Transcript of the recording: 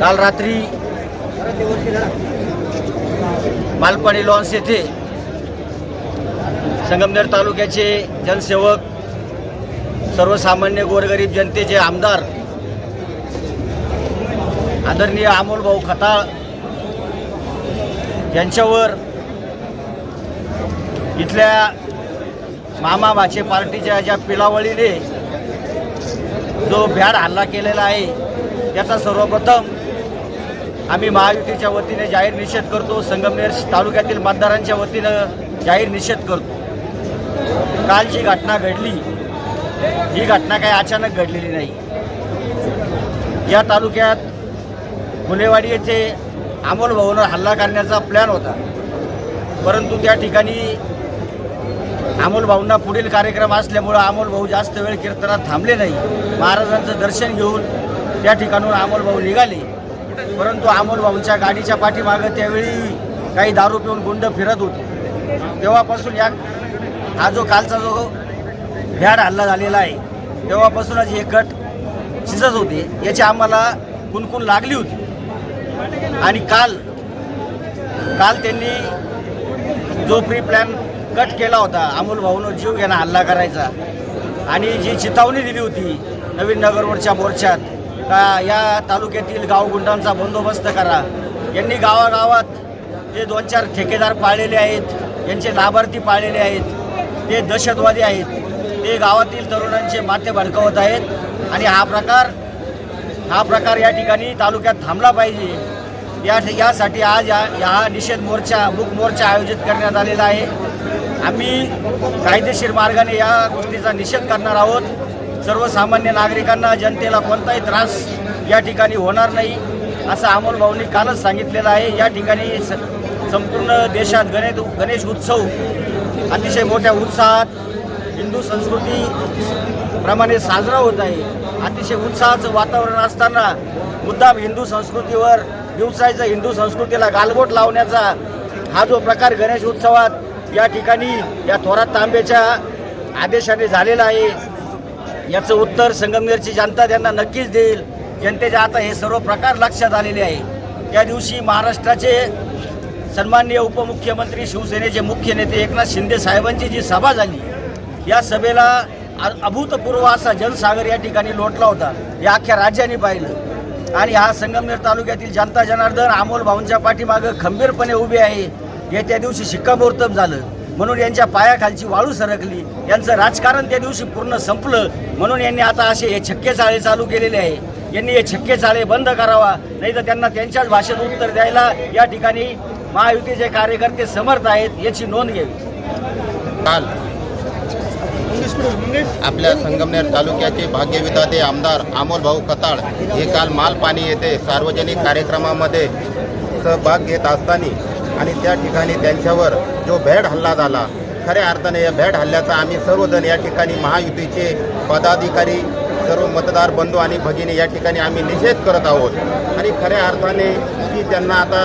काल रात्री मालपाणी लॉन्स येथे संगमनेर तालुक्याचे जनसेवक सर्वसामान्य गोरगरीब जनतेचे आमदार आदरणीय अमोल भाऊ खताळ यांच्यावर इथल्या मामा भाचे पार्टीच्या ज्या पिलावळीने जो भ्याड हल्ला केलेला आहे त्याचा सर्वप्रथम आम्ही महायुतीच्या वतीने जाहीर निषेध करतो संगमनेर तालुक्यातील मतदारांच्या वतीनं जाहीर निषेध करतो. काल जी घटना घडली ही घटना काही अचानक घडलेली नाही. या तालुक्यात गुन्हेवाडी येथे अमोल हल्ला करण्याचा प्लॅन होता. परंतु त्या ठिकाणी अमोल भाऊंना पुढील कार्यक्रम असल्यामुळं अमोल भाऊ जास्त वेळ कीर्तनात थांबले नाही. महाराजांचं दर्शन घेऊन त्या ठिकाणून अमोल भाऊ निघाले. परंतु अमोल भाऊंच्या गाडीच्या पाठीमागं त्यावेळी काही दारू पिऊन गुंड फिरत होते. तेव्हापासून या हा जो कालचा जो भ्याड हल्ला झालेला आहे तेव्हापासूनच हे गट शिजत होते याची आम्हाला कुणकुण लागली होती. आणि काल काल त्यांनी जो प्री प्लॅन कट केला होता अमोल भाऊनं जीव घेणं हल्ला करायचा. आणि जी चितावणी दिली होती नवीन नगरवरच्या मोर्चात का या तालुक्यातील गावगुंडांचा बंदोबस्त करा. यांनी गावागावात जे दोन चार ठेकेदार पाळलेले आहेत यांचे लाभार्थी पाळलेले आहेत ते दहशतवादी आहेत ते गावातील तरुणांचे माथे भडकवत आहेत आणि हा प्रकार हा प्रकार या ठिकाणी तालुक्यात थांबला पाहिजे. या यासाठी आज या या निषेध मोर्चा मूक मोर्चा आयोजित करण्यात आलेला आहे. आम्ही कायदेशीर मार्गाने या गोष्टीचा निषेध करणार आहोत. सर्वसामान्य नागरिकांना जनतेला कोणताही त्रास या ठिकाणी होणार नाही असं अमोल भाऊंनी कालच सांगितलेलं आहे. या ठिकाणी स संपूर्ण देशात गणेश गणेश उत्सव अतिशय मोठ्या उत्साहात हिंदू संस्कृती प्रमाणे साजरा होत आहे. अतिशय उत्साहाचं वातावरण असताना मुद्दाम हिंदू संस्कृतीवर दिवसायचं हिंदू संस्कृतीला गालबोट लावण्याचा हा जो प्रकार गणेश उत्सवात या ठिकाणी या थोरात तांबेच्या आदेशाने झालेला आहे. याचं उत्तर संगमनेरची जनता त्यांना नक्कीच देईल. जनतेच्या आता हे सर्व प्रकार लक्षात आलेले आहे. त्या दिवशी महाराष्ट्राचे सन्माननीय उपमुख्यमंत्री शिवसेनेचे मुख्य नेते एकनाथ शिंदे साहेबांची जी सभा झाली या सभेला अभूतपूर्व असा जनसागर या ठिकाणी लोटला होता. हे अख्ख्या राज्याने पाहिलं. आणि हा संगमनेर तालुक्यातील जनता जनार्दन अमोल भाऊंच्या पाठीमागं खंबीरपणे उभे आहे. येत्या दिवशी शिक्कामोर्तब झालं. म्हणून यांच्या पायाखालची वाळू सरकली. यांचं राजकारण त्या दिवशी पूर्ण संपलं. म्हणून यांनी आता असे हे छक्के चाळे चालू केलेले आहे. यांनी हे छक्के चाळे बंद करावा. नाही तर त्यांना त्यांच्याच भाषेत उत्तर द्यायला या ठिकाणी महायुतीचे कार्यकर्ते समर्थ आहेत याची नोंद घ्यावी. काल आपल्या संगमनेर तालुक्याचे भाग्यविधाते आमदार अमोल भाऊ कताळ हे काल मालपाणी येथे सार्वजनिक कार्यक्रमामध्ये सहभाग घेत असताना आणि त्या ठिकाणी त्यांच्यावर जो भॅड हल्ला झाला खऱ्या अर्थाने या भॅड हल्ल्याचा आम्ही सर्वजण या ठिकाणी महायुतीचे पदाधिकारी सर्व मतदार बंधू आणि भगिनी या ठिकाणी आम्ही निषेध करत आहोत. आणि खऱ्या अर्थाने की त्यांना आता